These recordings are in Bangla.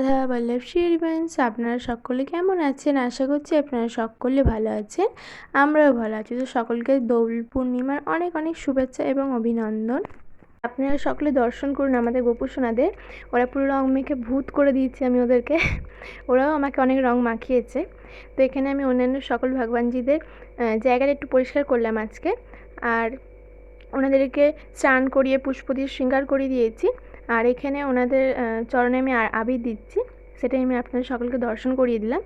রাধা বল্লভ শ্রীবংশ আপনারা সকলে কেমন আছেন? আশা করছি আপনারা সকলে ভালো আছেন। আমরাও ভালো আছি। তো সকলকে দোল পূর্ণিমার অনেক অনেক শুভেচ্ছা এবং অভিনন্দন। আপনারা সকলে দর্শন করুন আমাদের গোপুসোনাদের ওরা পুরো রং মেখে ভূত করে দিয়েছে আমি ওদেরকে। ওরাও আমাকে অনেক রং মাখিয়েছে। তো এখানে আমি অন্যান্য সকল ভগবানজিদের জায়গাটা একটু পরিষ্কার করলাম আজকে। আর ওনাদেরকে স্নান করিয়ে পুষ্প দিয়ে শৃঙ্গার করিয়ে দিয়েছি। আর এখানে ওনাদের চরণে আমি আবির দিচ্ছি। সেটাই আমি আপনাদের সকলকে দর্শন করিয়ে দিলাম।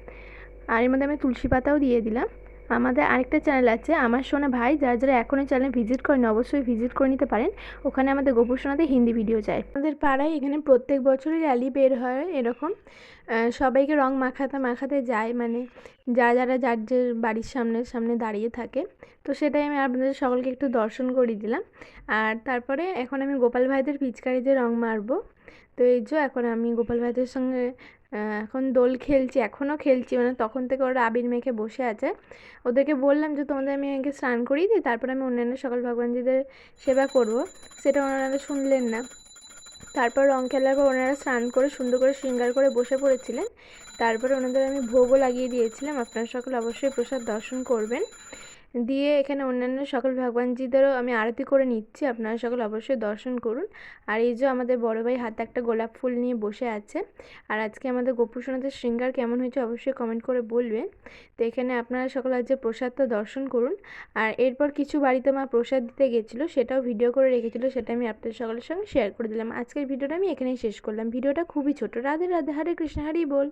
আর এর মধ্যে আমি তুলসী পাতাও দিয়ে দিলাম। আমাদের আরেকটা চ্যানেল আছে, আমার সোনা ভাই, যারা যারা এখনও চ্যানেল ভিজিট করেন অবশ্যই ভিজিট করে নিতে পারেন। ওখানে আমাদের গোপুর সোনাতে হিন্দি ভিডিও যায়। আমাদের পাড়ায় এখানে প্রত্যেক বছরই র্যালি বের হয়, এরকম। সবাইকে রং মাখাতে মাখাতে যায় মানে যারা যারা যার যে বাড়ির সামনে সামনে দাঁড়িয়ে থাকে। তো সেটাই আমি আপনাদের সকলকে একটু দর্শন করিয়ে দিলাম। আর তারপরে এখন আমি গোপাল ভাইদের পিচকারিতে রং মারবো। তো এই যে এখন আমি গোপাল ভাইদের সঙ্গে এখন দোল খেলছি এখনও খেলছি। মানে তখন থেকে ওরা আবির মেখে বসে আছে। ওদেরকে বললাম যে, তোমাদের আমি আগে স্নান করিয়ে দিই, তারপরে আমি অন্যান্য সকল ভগবানজিদের সেবা করব। সেটা ওনারা শুনলেন না। তারপর রং খেলার পর ওনারা স্নান করে সুন্দর করে শৃঙ্গার করে বসে পড়েছিলেন। তারপরে ওনাদের আমি ভোগও লাগিয়ে দিয়েছিলাম। আপনারা সকল অবশ্যই প্রসাদ দর্শন করবেন। দিয়ে এখানে অন্যান্য সকল ভগবানজিদেরও আমি আরতি করে নিচ্ছি। আপনারা সকল অবশ্যই দর্শন করুন। আর এই যে আমাদের বড় ভাই হাতে একটা গোলাপ ফুল নিয়ে বসে আছে, আর আজকে আমাদের গোপুসোনাদের শৃঙ্গার কেমন হয়েছে অবশ্যই কমেন্ট করে বলবেন। তো এখানে আপনারা সকল আজকে প্রসাদটা দর্শন করুন, আর এরপর কিছু বাড়িতে মা প্রসাদ দিতে গেছিল, সেটাও ভিডিও করে রেখেছিলো, সেটা আমি আপনাদের সকলের সঙ্গে শেয়ার করে দিলাম। আজকের ভিডিওটা আমি এখানেই শেষ করলাম। ভিডিওটা খুবই ছোট। রাধে রাধে, হরে কৃষ্ণ, হরি বল।